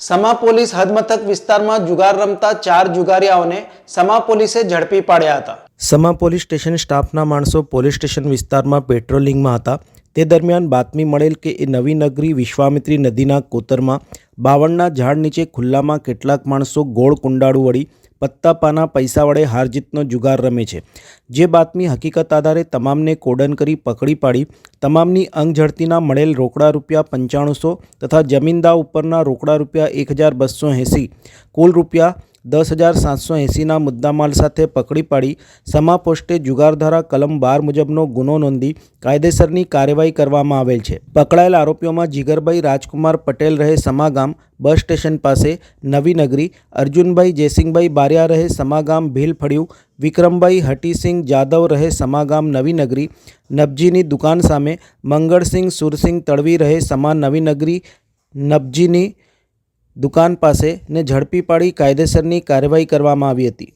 સમા police હદમથક વિસ્તારમાં જુગાર રમતા ચાર જુગારિયાઓને સમા પોલીસે ઝડપી પાડ્યા હતા. સમા પોલીસ સ્ટેશન સ્ટાફના માણસો પોલીસ સ્ટેશન વિસ્તારમાં પેટ્રોલિંગમાં હતા. તે દરમિયાન બાતમી મળેલ કે એ નવી નગરી વિશ્વામિત્રી નદીના કોતરમાં બાવળના ઝાડ નીચે ખુલ્લામાં કેટલાક માણસો ગોળ કુંડાળું વળી પત્તા પાના પૈસા વડે હારજીતનો જુગાર રમે છે. જે બાતમી હકીકત આધારે તમામને કોડન કરી પકડી પાડી, તમામની અંગ ઝડતીના મળેલ રોકડા રૂપિયા પંચાણુંસો તથા જમીનદાર ઉપરના રોકડા રૂપિયા એક હજાર બસો એંસી, કુલ રૂપિયા દસ હજાર સાતસો એંસીના મુદ્દામાલ સાથે પકડી પાડી સમા પોસ્ટે જુગારધારા કલમ બાર મુજબનો ગુનો નોંધી કાયદેસરની કાર્યવાહી કરવામાં આવેલ છે. પકડાયેલ આરોપીઓમાં જીગરભાઈ રાજકુમાર પટેલ રહે સમાગામ બસ સ્ટેશન પાસે નવી નગરી અર્જુનભાઈ જયસિંહભાઈ બારિયા રહે સમાગામ ભીલફળિયું, વિક્રમભાઈ હટીસિંહ જાદવ રહે સમાગામ નવી નગરી નબજીની દુકાન સામે મંગળસિંહ સુરસિંહ તળવી રહે સમા નવી નગરી નબજીની દુકાન પાસે ને ઝડપી પાડી કાયદેસરની કાર્યવાહી કરવામાં આવી હતી.